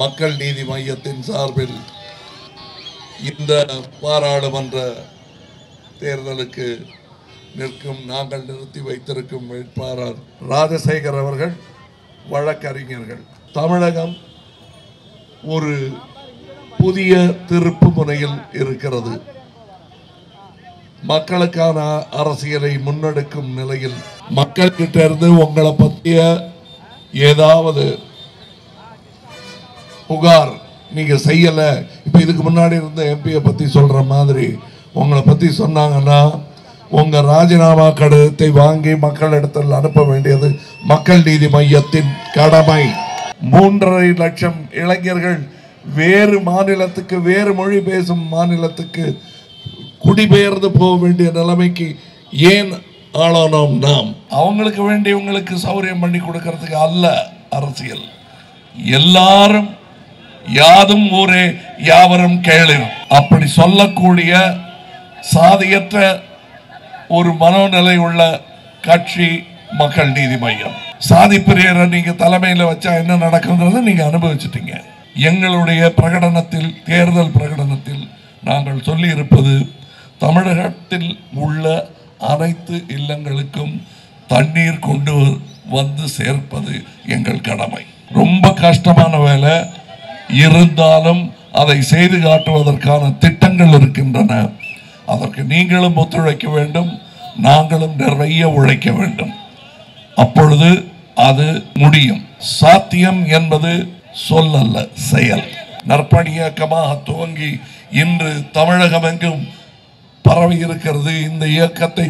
மக்கள் நீதி மையத்தின் சார்பில் இந்த பாராளுமன்ற தேர்தலுக்கு நிற்கும் நாங்கள் நிறுத்தி வைத்திருக்கும் வேட்பாளர் ராஜசேகர் அவர்கள் வழக்கறிஞர்கள். தமிழகம் ஒரு புதிய திருப்பு முனையில் இருக்கிறது. மக்களுக்கான அரசியலை முன்னெடுக்கும் நிலையில் மக்கள்கிட்ட இருந்து உங்களை பற்றிய ஏதாவது புகார் நீங்க செய்யல. இப்ப இதுக்கு முன்னாடி இருந்த எம்பியை பத்தி சொல்ற மாதிரி உங்களை பத்தி சொன்னாங்கன்னா உங்க ராஜினாமா கடிதத்தை வாங்கி மக்களிடத்தில் அனுப்ப வேண்டியது மக்கள் நீதி மையத்தின் கடமை. மூன்றரை லட்சம் இளைஞர்கள் வேறு மாநிலத்துக்கு வேறு மொழி பேசும் மாநிலத்துக்கு குடிபெயர்ந்து போக வேண்டிய நிலைமைக்கு ஏன் ஆளானோம் நாம்? அவங்களுக்கு வேண்டியவங்களுக்கு சௌரியம் பண்ணி கொடுக்கறதுக்கு அல்ல அரசியல். எல்லாரும் யாதும் ஊரே யாவரும் கேளிர் அப்படி சொல்லக்கூடிய சாதியற்ற ஒரு மனோநிலை உள்ள கட்சி மக்கள் நீதி மையம். சாதி பிரியரை நீங்க தலைமையில வச்சா என்ன நடக்குங்கிறத நீங்க அனுபவிச்சிட்டீங்க. எங்களுடைய பிரகடனத்தில் தேர்தல் பிரகடனத்தில் நாங்கள் சொல்லி இருப்பது தமிழகத்தில் உள்ள அனைத்து இல்லங்களுக்கும் தண்ணீர் கொண்டு வந்து சேர்ப்பது எங்கள் கடமை. ரொம்ப கஷ்டமான வேலை. இருந்தாலும் அதை செய்து காட்டுவதற்கான திட்டங்கள் இருக்கின்றன. அதற்கு நீங்களும் ஒத்துழைக்க வேண்டும் நாங்களும் நிறைய உழைக்க வேண்டும். அப்பொழுது அது முடியும். சாத்தியம் என்பது சொல்லல்ல செயல். நற்பணியக்கமாக துவங்கி இன்று தமிழகமெங்கும் பரவி இருக்கிறது இந்த இயக்கத்தை.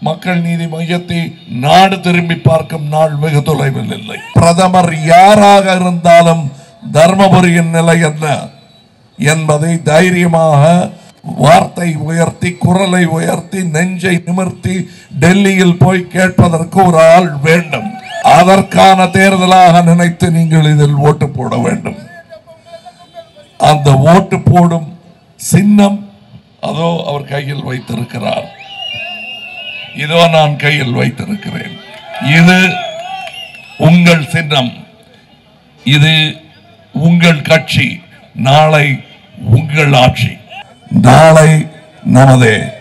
மக்கள் நீதி மையத்தை நாடு திரும்பி பார்க்கும் நாள் வெகு தொலைவில் இல்லை. பிரதமர் யாராக இருந்தாலும் தர்மபுரியின் நிலை என்ன என்பதை தைரியமாக வார்த்தை உயர்த்தி குரலை உயர்த்தி நெஞ்சை நிமிர்த்தி டெல்லியில் போய் கேட்பதற்கு ஒரு ஆள் வேண்டும். அதற்கான தேர்தலாக நினைத்து நீங்கள் இதில் ஓட்டு போட வேண்டும். அந்த ஓட்டு போடும் சின்னம் அதோ அவர் கையில் வைத்திருக்கிறார். இதோ நான் கையில் வைத்திருக்கிறேன். இது உங்கள் சின்னம். இது உங்கள் கட்சி நாளை உங்கள் ஆட்சி. நாளை நமது.